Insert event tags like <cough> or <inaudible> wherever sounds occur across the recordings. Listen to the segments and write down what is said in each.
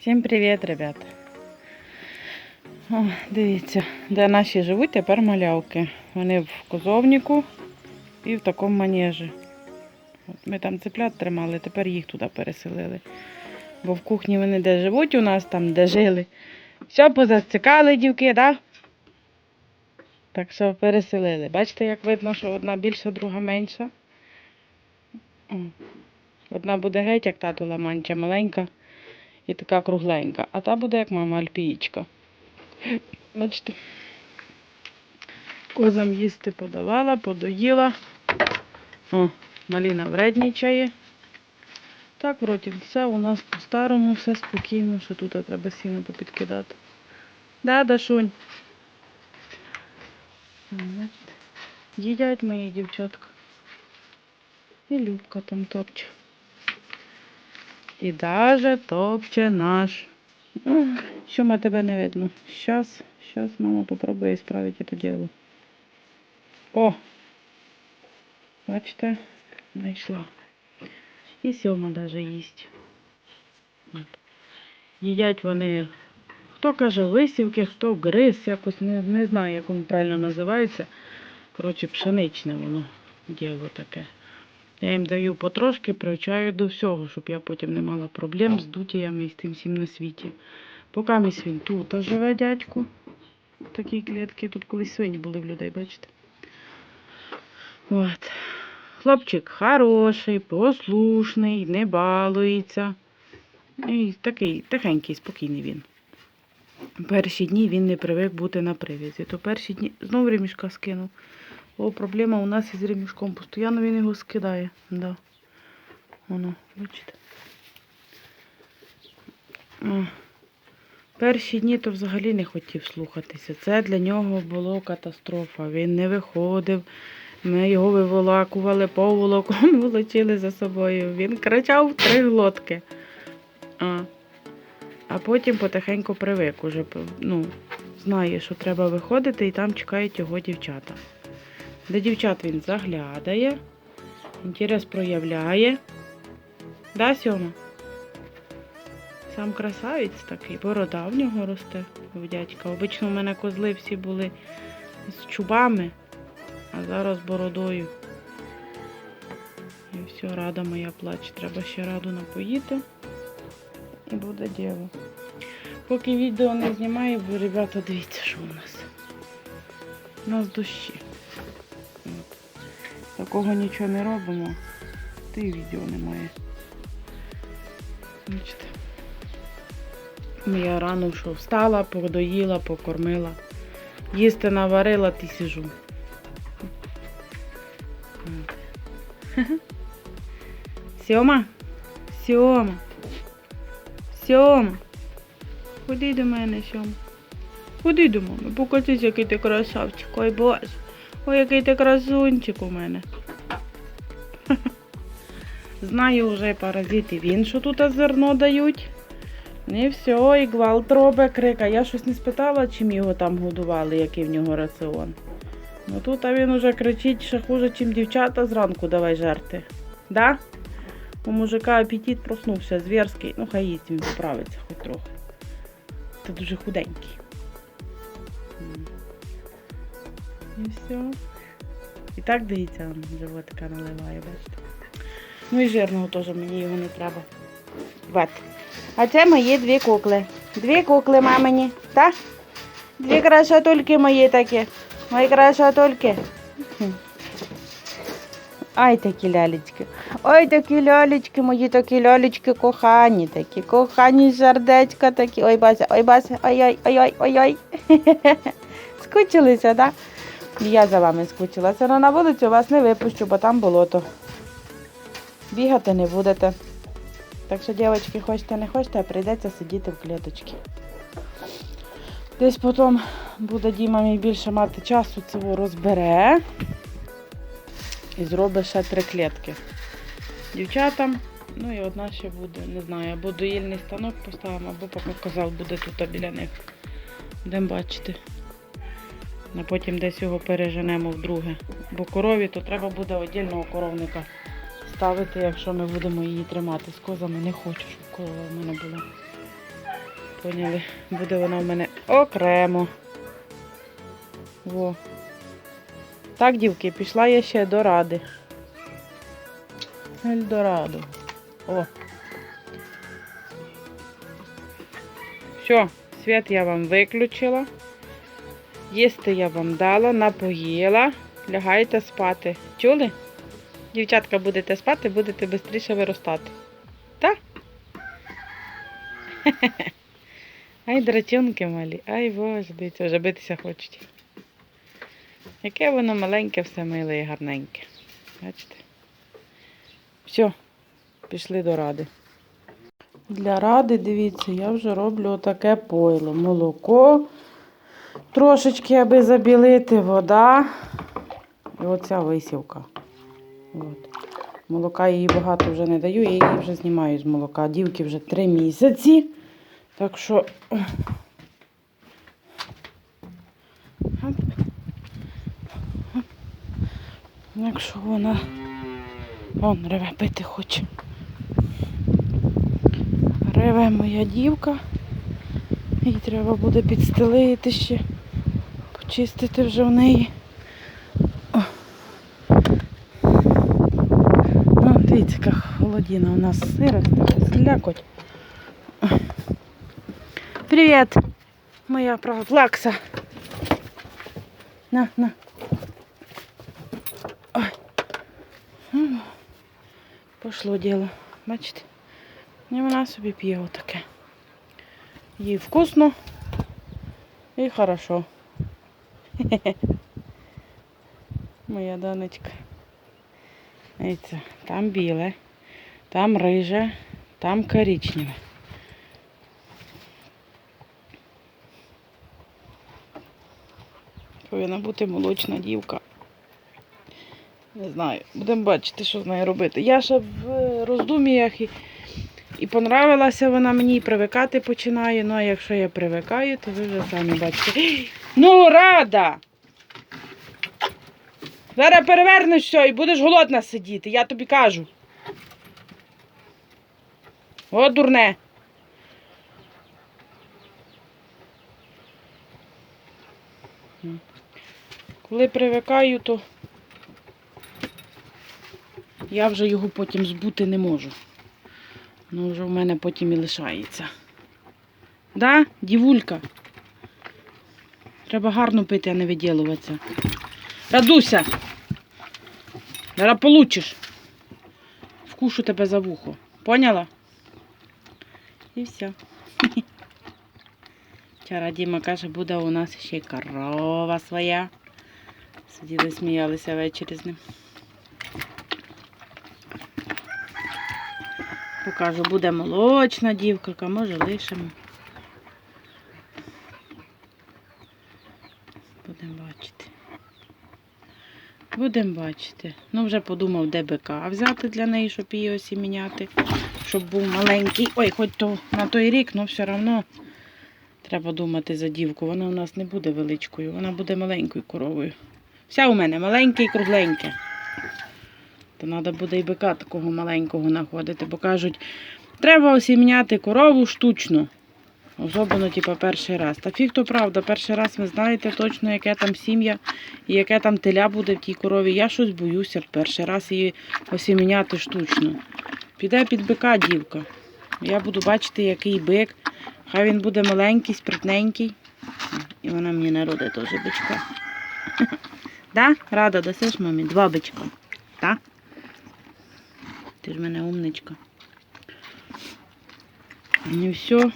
Всім привіт, ребята. О, дивіться, де наші живуть тепер малявки. Вони в козовнику і в такому манежі. Ми там цеплят тримали, тепер їх туди переселили. Бо в кухні вони де живуть у нас, там де жили. Все позацікали дівки, так? Да? Так що переселили. Бачите, як видно, що одна більша, друга менша. Одна буде геть, як тату ламанча, маленька і така кругленька. А та буде як мама альпієчка. Бачите. Козам їсти подавала, подоїла. О, маліна вреднічає. Так, вроді, все у нас по-старому, все спокійно, що тут треба сіно попідкидати. Да, Дашунь? Їдять мої дівчатка. І Любка там топче. І даже топче наш. Що ми тебе не видно? Щас, щас мама попробує справити це діло. О! Бачите, знайшла. І сьома даже їсть. Їдять вони, хто каже лисівки, хто гриз, якось не, не знаю, як воно правильно називається. Коротше, пшеничне воно діло таке. Я їм даю потрошки, привчаю до всього, щоб я потім не мала проблем з дутіями і з тим всім на світі. Поки він тут живе дядьку. Такі клітки. Тут колись свині були в людей, бачите? От. Хлопчик хороший, послушний, не балується. І такий тихенький, спокійний він. Перші дні він не привик бути на привязі. То перші дні знову ремішка скинув. О, проблема у нас із ремішком. Постоянно він його скидає. Да. Воно, бачите. О. Перші дні то взагалі не хотів слухатися. Це для нього було катастрофа. Він не виходив. Ми його виволакували, поволоком <laughs> волочили за собою. Він кричав три глотки. А, а потім потихеньку привик уже. Ну, знає, що треба виходити, і там чекають його дівчата. До дівчат він заглядає, інтерес проявляє. Да, Сьома? Сам красавець такий, борода в нього росте у дядька. Обично в мене козли всі були з чубами, а зараз бородою. І все, рада моя плач. Треба ще раду напоїти. І буде діло. Поки відео не знімаю, бо, ребята, дивіться, що у нас. У нас дощі. Такого нічого не робимо. Та й відео немає. Бачите. Я рано що встала, подоїла, покормила. Їсти наварила, ти сижу. Сьома? Сьома. Сьома. Ходи до мене, Сьома. Ходи до мами, покажись, який ти красавчик. Ой, боже. Ой, який ти красунчик у мене. Знаю вже паразити він, що тут зерно дають. Не все, і гвалт робить, крика. Я щось не спитала, чим його там годували, який в нього раціон. Ну тут а він уже кричить, що хуже, чим дівчата зранку давай жерти. Да? У мужика апетит проснувся, зверський. Ну, хай їсть він поправиться хоч трохи. Це дуже худенький. І все. І так дивіться, животика наливає, бачите. Ну і жирного теж мені його не треба. Вот. А це мої дві кукли. Дві кукли мамині, так? Дві красотульки мої такі. Мої красотульки. Ай, такі лялечки. Ой, такі лялечки, мої такі лялечки, кохані такі, кохані сердечка такі. Ой, Бася, ой, Бася, ой-ой, ой-ой, ой-ой. <laughs> Скучилися, так? Да? Я за вами скучилася, але на вулицю вас не випущу, бо там болото. Бігати не будете. Так що, дівчатки, хочете, не хочете, а прийдеться сидіти в клеточці. Десь потім буде Діма мій більше мати часу, цього розбере і зробить ще три клітки. Дівчатам, ну і одна ще буде, не знаю, або доїльний станок поставимо, або поки казав буде тут біля них. Будемо бачити. А потім десь його переженемо вдруге. Бо корові то треба буде отдільного коровника ставити, якщо ми будемо її тримати з козами. Не хочу, щоб корова в мене була. Поняли? Буде вона в мене окремо. Во. Так, дівки, пішла я ще до ради. Ельдорадо. О. Все, світ я вам виключила. Їсти я вам дала, напоїла. Лягайте спати. Чули? Дівчатка, будете спати, будете швидше виростати. Так? <laughs> Ай, драчунки малі. Ай боже, дивіться, вже битися хочуть. Яке воно маленьке, все миле і гарненьке. Бачите? Все, пішли до ради. Для ради, дивіться, я вже роблю отаке пойло. Молоко, трошечки, аби забілити, вода. І оця висівка. От. Молока їй багато вже не даю, я її вже знімаю з молока. Дівки вже три місяці. Так що. Якщо вона. Вон реве пити хоче. Реве моя дівка. Їй треба буде підстелити ще, почистити вже в неї. яка холодина у нас сира, слякоть. Привіт, моя права плакса. На, на. Ой. М. Пошло діло, бачите? І вона собі п'є отаке. Їй вкусно і хорошо. <laughs> Моя донечка. Дивіться, там біле, Там риже, там коричневе. Повинна бути молочна дівка. Не знаю, будемо бачити, що з нею робити. Я ще в роздуміях і, і понравилася вона мені, і привикати починає. Ну, а якщо я привикаю, то ви вже самі бачите. <gasps> Ну, рада! Зараз перевернеш все і будеш голодна сидіти, я тобі кажу. О, дурне. Коли привикаю, то я вже його потім збути не можу. Ну, вже в мене потім і лишається. Да, дівулька? Треба гарно пити, а не виділуватися. Радуся! Зараз получиш. Вкушу тебе за вухо. Поняла? І все. Вчора Діма каже, буде у нас ще й корова своя. Сиділи, сміялися ввечері з ним. Покажу, буде молочна дівка, може лишимо. Будемо бачити. Будемо бачити. Ну, вже подумав, де бика взяти для неї, щоб її осіміняти, щоб був маленький. Ой, хоч то на той рік, але все одно треба думати за дівку. Вона у нас не буде величкою, вона буде маленькою коровою. Вся у мене маленьке і кругленьке. То треба буде і бика такого маленького знаходити, бо кажуть, треба осім'яти корову штучно. Особливо, типу, перший раз. Та фіг то правда, перший раз ви знаєте точно, яке там сім'я і яке там теля буде в тій корові. Я щось боюся перший раз її осіміняти штучно. Піде під бика дівка. Я буду бачити, який бик. Хай він буде маленький, спритненький. І вона мені народить теж бичка. <laughs> Да? Рада, дасиш мамі? Два бичка. Так? Ти ж в мене умничка. І все.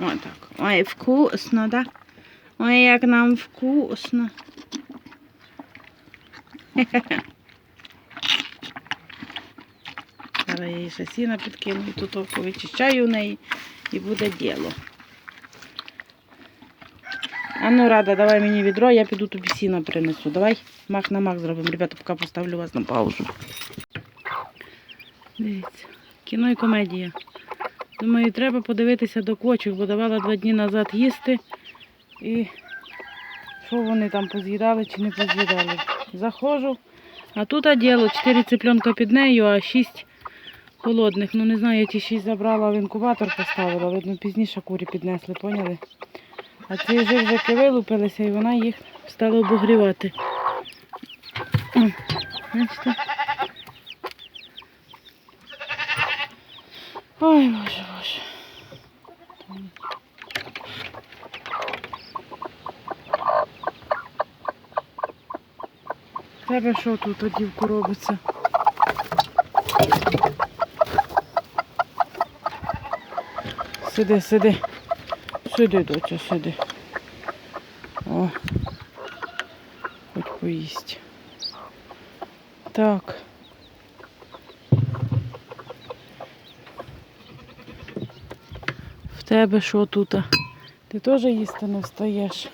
Ой, так. Ой, вкусно, да? Ой, як нам вкусно. <laughs> Зараз я їй ще сіна підкину, і тут повичищаю в неї і буде діло. А ну, Рада, давай мені відро, я піду тобі сіна принесу. Давай мах на мах зробимо. Ребята, поки поставлю вас на паузу. Дивіться, кіно і комедія. Думаю, треба подивитися до кочок, бо давала два дні назад їсти. І що вони там поз'їдали чи не поз'їдали. Заходжу, а тут а діло, 4 цыпленка під нею, а 6 холодних. Ну не знаю, я ті шість забрала в інкубатор поставила. Видно, пізніше курі піднесли, поняли? А ці вже вилупилися і вона їх стала обогрівати. Бачите? Ой, боже, боже. Тебе що тут, а, дівку, робиться? Сиди, сиди. Сиди, доча, сиди. О. Хоч поїсть. Так. В тебе що тут? Ти теж їсти не встаєш?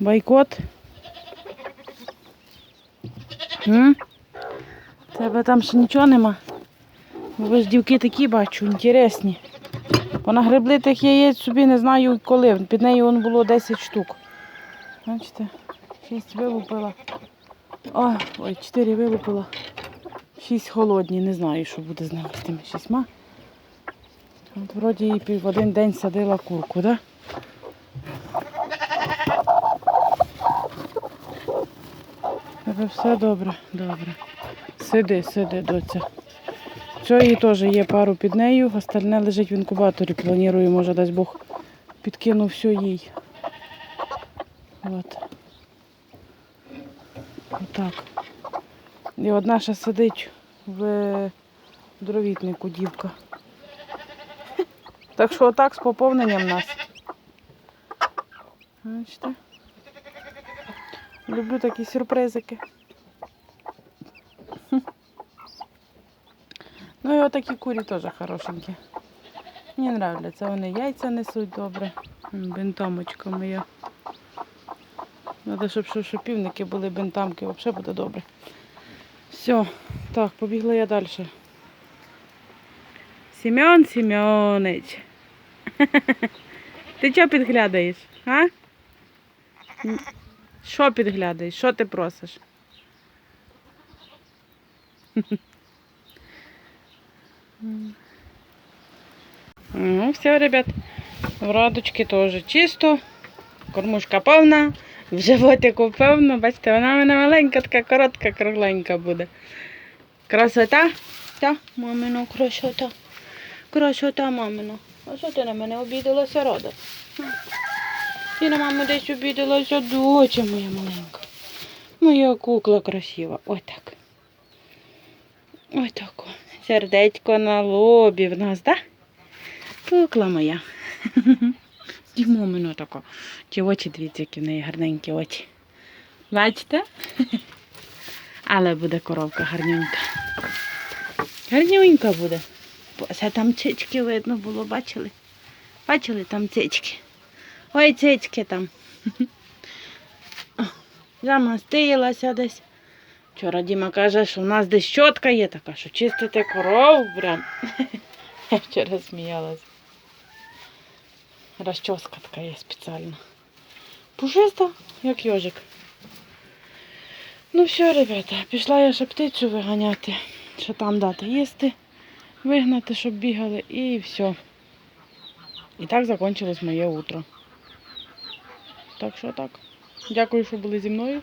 Бойкот? М? Тебе там ще нічого нема? Бо ж дівки такі бачу, інтересні. Понагребли тих яєць собі не знаю коли. Під нею вон було 10 штук. Бачите, 6 вилупила. Ой, ой, 4 вилупила. 6 холодні, не знаю, що буде з ними з тими шістьма. От вроді і в один день садила курку, так? Да? Тебе все добре, добре. Сиди, сиди, доця. Цієї теж є пару під нею, остальне лежить в інкубаторі. Планую, може, дасть Бог, підкину все їй. От. Отак. І одна ще сидить в дровітнику дівка. Так що отак з поповненням нас. Бачите? Люблю такі сюрпризики. Ну і отакі курі теж хорошенькі. Мені нравляться. Вони яйця несуть добре. Бентамочка моя. Треба, щоб, щоб були бентамки, взагалі буде добре. Все, так, побігла я далі. Сім'ян Сім'янич. <laughs> Ти чого підглядаєш? А? Що підглядаєш? Що ти просиш? <laughs> Ну, все, ребят. В радочки теж чисто. Кормушка повна. В животику повно. Бачите, вона в мене маленька, така коротка, кругленька буде. Красота? Та, мамино, красота. Красота, мамино. А що ти на мене обідалася, рада? Ти на маму десь обідалася, доча моя маленька. Моя кукла красива. Ой так. Ой так. Сердечко на лобі в нас, так? Кукла моя. <laughs> Дімомино тако. Ті очі дивіться, які в неї гарненькі очі. Бачите? <laughs> Але буде коровка гарненька. Гарненька буде. Це там цицьки видно було, бачили? Бачили там цицьки? Ой, цицьки там. <laughs> Замастилася десь. Вчора Діма каже, що в нас десь щотка є така, що чистити корову прям. Я вчора сміялася. Розчоска така є спеціальна. Пушиста, як йожик. Ну все, ребята, пішла я ще птицю виганяти, що там дати їсти, вигнати, щоб бігали, і все. І так закінчилось моє утро. Так що так. Дякую, що були зі мною.